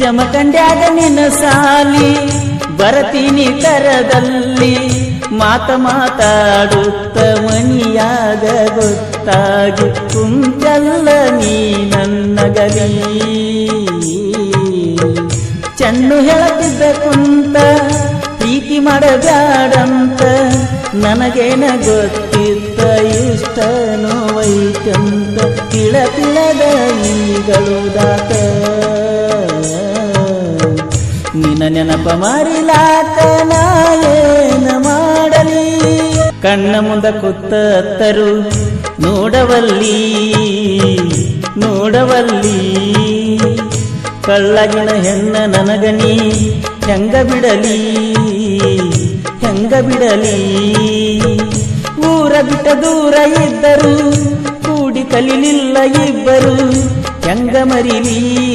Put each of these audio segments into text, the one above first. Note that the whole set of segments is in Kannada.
ಜಮಖಂಡ್ಯಾಗ ನಿನ್ನ ಸಾಲಿ, ಬರತೀನಿ ತರದಲ್ಲಿ ಮಾತ ಮಾತಾಡುತ್ತ ಮನಿಯಾಗ ಗೊತ್ತಾಗಿ ಕುಂತಲ್ಲ ನೀ ನನ್ನ ಗಲಿ ಚೆನ್ನು ಹೇಳುತ್ತಿದ್ದ ಕುಂತ, ಪ್ರೀತಿ ಮಾಡಬ್ಯಾಡಂತ, ನನಗೇನ ಗೊತ್ತಿದ್ದ ಇಷ್ಟ ವೈಕಂತ ತಿಳ ತಿಳದ ಈಗಳುದಾತ ನಿನ್ನ ನೆನಪ ಏನ ಮಾಡಲಿ? ಕಣ್ಣ ಮುಂದ ಕುತ್ತತ್ತರು ನೋಡವಲ್ಲಿ ನೋಡವಲ್ಲಿ. ಕಳ್ಳಗಿನ ಹೆಣ್ಣ ನನಗನಿ, ಹೆಂಗ ಬಿಡಲಿ? ಹೆಂಗ ಬಿಡಲಿ? ಊರ ಬಿಟ್ಟ ದೂರ ಇದ್ದರು, ಕೂಡಿ ಕಲಿಲಿಲ್ಲ ಇಬ್ಬರು, ಹೆಂಗ ಮರಿಲಿ?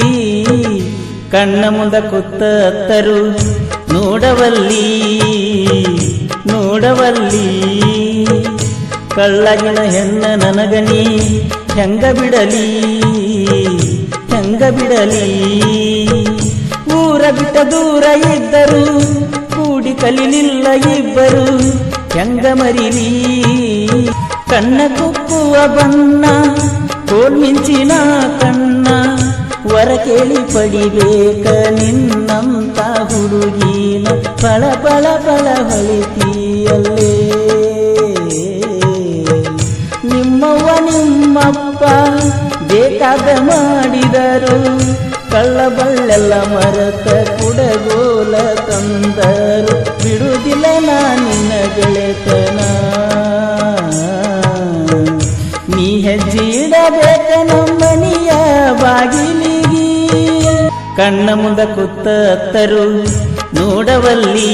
ಕಣ್ಣ ಮುಂದ ಕುತ್ತತ್ತರು ನೋಡವಲ್ಲಿ ನೋಡವಲ್ಲಿ ಕಳ್ಳಗಿನ ಹೆಣ್ಣ ನನಗನಿ ಹೆಂಗ ಬಿಡಲಿ ಹೆಂಗ ಬಿಡಲಿ ಊರ ಬಿಟ್ಟ ದೂರ ಇದ್ದರು ಕೂಡಿ ಕಲಿಲಿಲ್ಲ ಇಬ್ಬರು ಹೆಂಗ ಮರಿಲಿ ಕಣ್ಣ ಕುಕ್ಕುವ ಬಣ್ಣ ಕೋಲ್ ಮಿಂಚಿನ ಕಣ್ಣ ವರ ಕೇಳಿ ಪಡಿಬೇಕ ನಿನ್ನಂತ ಹುಡುಗಿನ ಪಳ ಪಳ ಪಳ ಹೊಳಿತೀಯಲ್ಲೇ. ನಿಮ್ಮವ್ವ ನಿಮ್ಮಪ್ಪ ಬೇಕಾದ ಮಾಡಿದರು, ಕಳ್ಳ ಬಳ್ಳೆಲ್ಲ ಮರತ ಕುಡಗೋಲ ತಂದರು. ಬಿಡುವುದಿಲ್ಲ ನಾನಿನ್ನ ಗೆಳೆತನ ನೀ ಹೆಜ್ಜೆ ಇಡಬೇಕ ಕಣ್ಣ ಮುಂದ ಕುತ್ತತ್ತರು ನೋಡವಲ್ಲಿ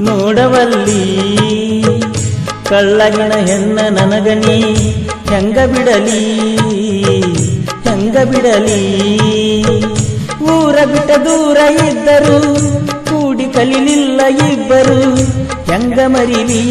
ನೋಡವಲ್ಲಿ. ಕಳ್ಳಗಿನ ಹೆಣ್ಣ ನನಗನಿ, ಹೆಂಗ ಬಿಡಲಿ ಹೆಂಗ ಬಿಡಲಿ. ಊರ ಬಿಟ್ಟ ದೂರ ಇದ್ದರು, ಕೂಡಿ ಕಲಿಲಿಲ್ಲ ಇಬ್ಬರು, ಹೆಂಗ ಮರಿಲಿ.